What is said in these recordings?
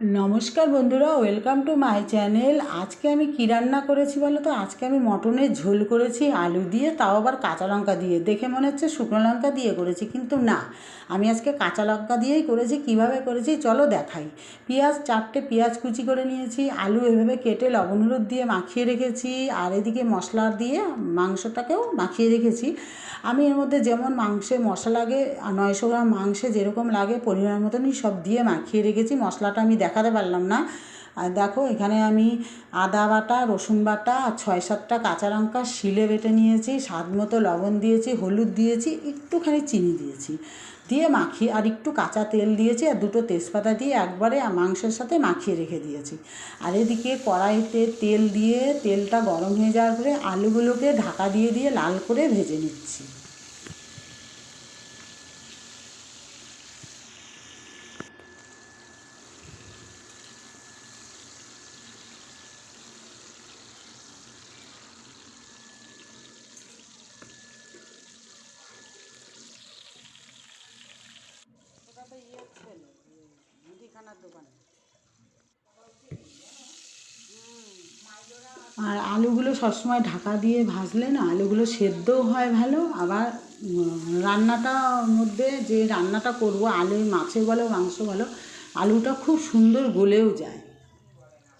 নমস্কার বন্ধুরা, welcome to my channel. আজকে আমি কী রান্না করেছি বলো তো? আজকে আমি মটনের ঝোল করেছি, আলু দিয়ে, তাও আবার কাঁচা লঙ্কা দিয়ে। দেখে মনে হচ্ছে শুকনো লঙ্কা দিয়ে করেছি, কিন্তু না। আমি আজকে কাঁচা লঙ্কা দিয়েই করেছি, কীভাবে করেছি চলো দেখাই। পেঁয়াজ, চারটে পেঁয়াজ কুচি করে নিয়েছি, আলু এভাবে কেটে লবণ হলুদ দিয়ে মাখিয়ে রেখেছি, আর এদিকে মশলা দিয়ে মাংসটাকেও মাখিয়ে রেখেছি। আমি এর মধ্যে যেমন মাংসে মশলা লাগে, নয়শো গ্রাম মাংসে যেরকম লাগে, পরিমাণ মতনই সব দিয়ে মাখিয়ে রেখেছি। মশলাটা আমি দেখাতে পারলাম না। আর দেখো, এখানে আমি আদা বাটা, রসুন বাটা, আর ছয় সাতটা কাঁচা লঙ্কা শিলে বেটে নিয়েছি, স্বাদ মতো লবণ দিয়েছি, হলুদ দিয়েছি, একটুখানি চিনি দিয়েছি। দিয়ে মাখিয়ে আর একটু কাঁচা তেল দিয়েছি, আর দুটো তেজপাতা দিয়ে একবারে মাংসের সাথে মাখিয়ে রেখে দিয়েছি। আর এদিকে কড়াইতে তেল দিয়ে তেলটা গরম হয়ে যাওয়ার পরে আলুগুলোকে ঢাকা দিয়ে দিয়ে লাল করে ভেজে নিচ্ছি। মুদিখানার দোকানে। আর আলুগুলো সবসময় ঢাকা দিয়ে ভাজলে না, আলুগুলো সেদ্ধও হয় ভালো, আবার রান্নাটা মধ্যে যে রান্নাটা করব, আলু মাছে বলো, মাংস বলো, আলুটা খুব সুন্দর গলেও যায়।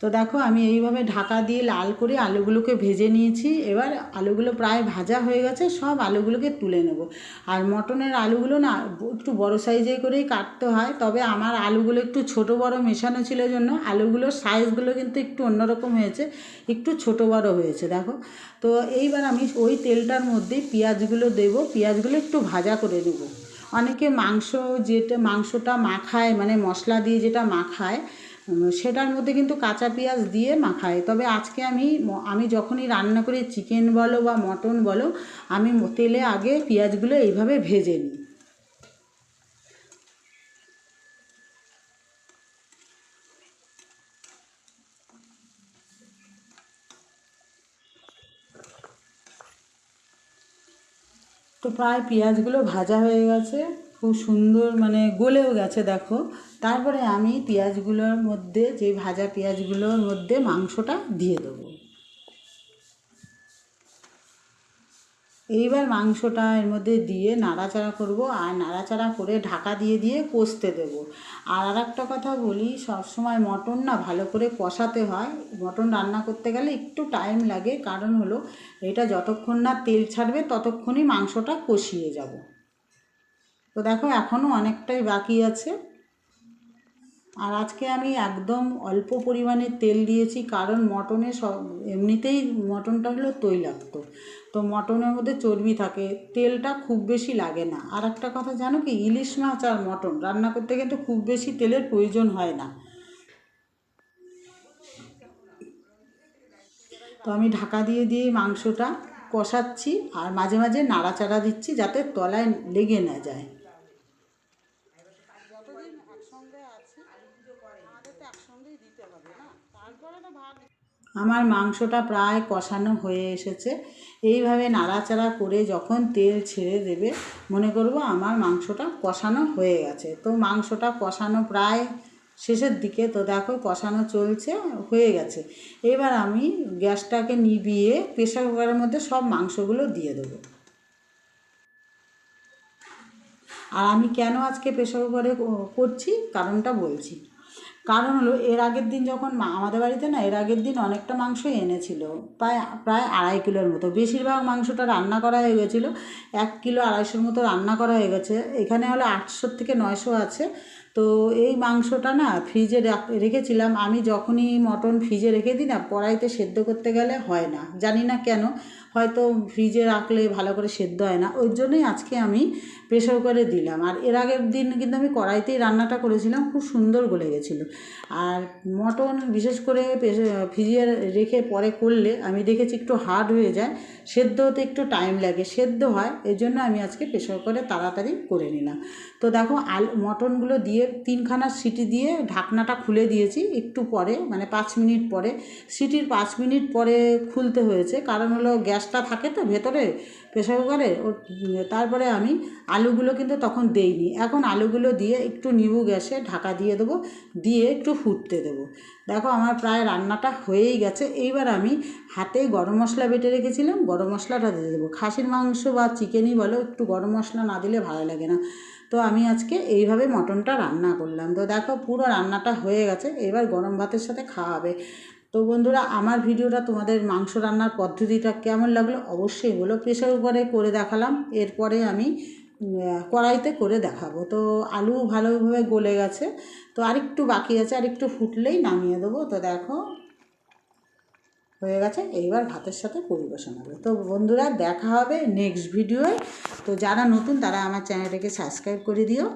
তো দেখো, আমি এইভাবে ঢাকা দিয়ে লাল করে আলুগুলোকে ভেজে নিয়েছি। এবার আলুগুলো প্রায় ভাজা হয়ে গেছে, সব আলুগুলোকে তুলে নেব। আর মটনের আলুগুলো না, একটু বড় সাইজে করেই কাটতে হয়, তবে আমার আলুগুলো একটু ছোট বড় মেশানো ছিল জন্য আলুগুলোর সাইজগুলো কিন্তু একটু অন্যরকম হয়েছে, একটু ছোট বড় হয়েছে, দেখো। তো এইবার আমি ওই তেলটার মধ্যে পেঁয়াজগুলো দেবো, পেঁয়াজগুলো একটু ভাজা করে নেব। অনেকে মাংস যেটা, মাংসটা মাখায় মানে মশলা দিয়ে যেটা মাখায় সেটার মধ্যে কিন্তু কাঁচা পেঁয়াজ দিয়ে মাখাই তবে আজকে আমি আমি যখনই রান্না করি চিকেন বলো বা মটন বলো, আমি তেলে আগে পেঁয়াজগুলো এইভাবে ভেজে নিই। তো প্রায় পেঁয়াজগুলো ভাজা হয়ে গেছে। খুব সুন্দর মানে গলেও গেছে, দেখো। তারপরে আমি পেঁয়াজগুলোর মধ্যে, যে ভাজা পেঁয়াজগুলোর মধ্যে মাংসটা দিয়ে দেবো। এইবার মাংসটা এর মধ্যে দিয়ে নাড়াচাড়া করব, আর নাড়াচাড়া করে ঢাকা দিয়ে দিয়ে কষতে দেব। আর আর একটা কথা বলি, সবসময় মটন না ভালো করে কষাতে হয়। মটন রান্না করতে গেলে একটু টাইম লাগে, কারণ হলো এটা যতক্ষণ না তেল ছাড়বে, ততক্ষণই মাংসটা কষিয়ে যাব। তো দেখো এখনও অনেকটাই বাকি আছে। আর আজকে আমি একদম অল্প পরিমাণে তেল দিয়েছি, কারণ মটনে সব, এমনিতেই মটনটা হলো তৈলাক্ত। তো মটনের মধ্যে চর্বি থাকে, তেলটা খুব বেশি লাগে না। আর একটা কথা, জানো কি, ইলিশ মাছ আর মটন রান্না করতে কিন্তু খুব বেশি তেলের প্রয়োজন হয় না। তো আমি ঢাকা দিয়ে দিয়ে মাংসটা কষাচ্ছি, আর মাঝে মাঝে নাড়াচাড়া দিচ্ছি যাতে তলায় লেগে না যায়। আমার মাংসটা প্রায় কষানো হয়ে এসেছে। এইভাবে নাড়াচাড়া করে যখন তেল ছেড়ে দেবে, মনে করব আমার মাংসটা কষানো হয়ে গেছে। তো মাংসটা কষানো প্রায় শেষের দিকে, তো দেখো কষানো চলছে, হয়ে গেছে। এবার আমি গ্যাসটাকে নিভিয়ে প্রেশার কুকারের মধ্যে সব মাংসগুলো দিয়ে দেবো। আর আমি কেন আজকে প্রেশার কুকারে করছি? কারণটা বলছি। কারণ হলো, এর আগের দিন যখন আমাদের বাড়িতে না, এর আগের দিন অনেকটা মাংস এনেছিল, প্রায় প্রায় আড়াই কিলোর মতো। বেশিরভাগ মাংসটা রান্না করা হয়ে গেছিল, এক কিলো আড়াইশোর মতো রান্না করা হয়ে গেছে। এখানে হলো আটশোর থেকে নয়শো আছে। তো এই মাংসটা না ফ্রিজে রাখ- রেখেছিলাম। আমি যখনই মটন ফ্রিজে রেখে দিই না, কড়াইতে সেদ্ধ করতে গেলে হয় না। জানি না কেন, হয়তো ফ্রিজে রাখলে ভালো করে সেদ্ধ হয় না। ওই জন্যই আজকে আমি প্রেশার কুকারে দিলাম। আর এর আগের দিন কিন্তু আমি কড়াইতেই রান্নাটা করেছিলাম, খুব সুন্দর গলে গেছিল। আর মটন বিশেষ করে ফ্রিজে রেখে পরে করলে, আমি দেখেছি একটু হার্ড হয়ে যায় সেদ্ধ হতে একটু টাইম লাগে, সেদ্ধ হয়। এই জন্য আমি আজকে প্রেশার কুকারে তাড়াতাড়ি করে নিলাম। তো দেখো, আল, মটনগুলো দিয়ে তিনখানা সিটি দিয়ে ঢাকনাটা খুলে দিয়েছি একটু পরে মানে পাঁচ মিনিট পরে। সিটির পাঁচ মিনিট পরে খুলতে হয়েছে, কারণ হলো গ্যাসটা থাকে তো ভেতরে, প্রেসার কুকারে ও তারপরে আমি আলুগুলো কিন্তু তখন দেইনি। এখন আলুগুলো দিয়ে একটু নিবু গ্যাসে ঢাকা দিয়ে দেবো, দিয়ে একটু ফুটতে দেবো। দেখো আমার প্রায় রান্নাটা হয়েই গেছে। এইবার আমি হাতে গরম মশলা বেটে রেখেছিলাম, গরম মশলাটা দিয়ে দেবো। খাসির মাংস বা চিকেনই বলো, একটু গরম মশলা না দিলে ভালো লাগে না। তো আমি আজকে এইভাবে মটনটা রান্না করলাম। তো দেখো পুরো রান্নাটা হয়ে গেছে, এবার গরম ভাতের সাথে খাওয়া হবে তো বন্ধুরা, আমার ভিডিওটা তোমাদের মাংস রান্নার পদ্ধতিটা কেমন লাগল অবশ্যই বলো প্রেশার কুকারে করে দেখালাম, এরপরে আমি কড়াইতে করে দেখাবো। তো আলু ভালোভাবে গলে গেছে, তো আরেকটু বাকি আছে, আরেকটু ফুটলেই নামিয়ে দেবো। তো দেখো হয়ে গেছে। এইবার ভাতের সাথে পরিবেশন হবে। তো বন্ধুরা, দেখা হবে নেক্সট ভিডিওয় তো যারা নতুন, তারা আমার চ্যানেলটাকে সাবস্ক্রাইব করে দিও।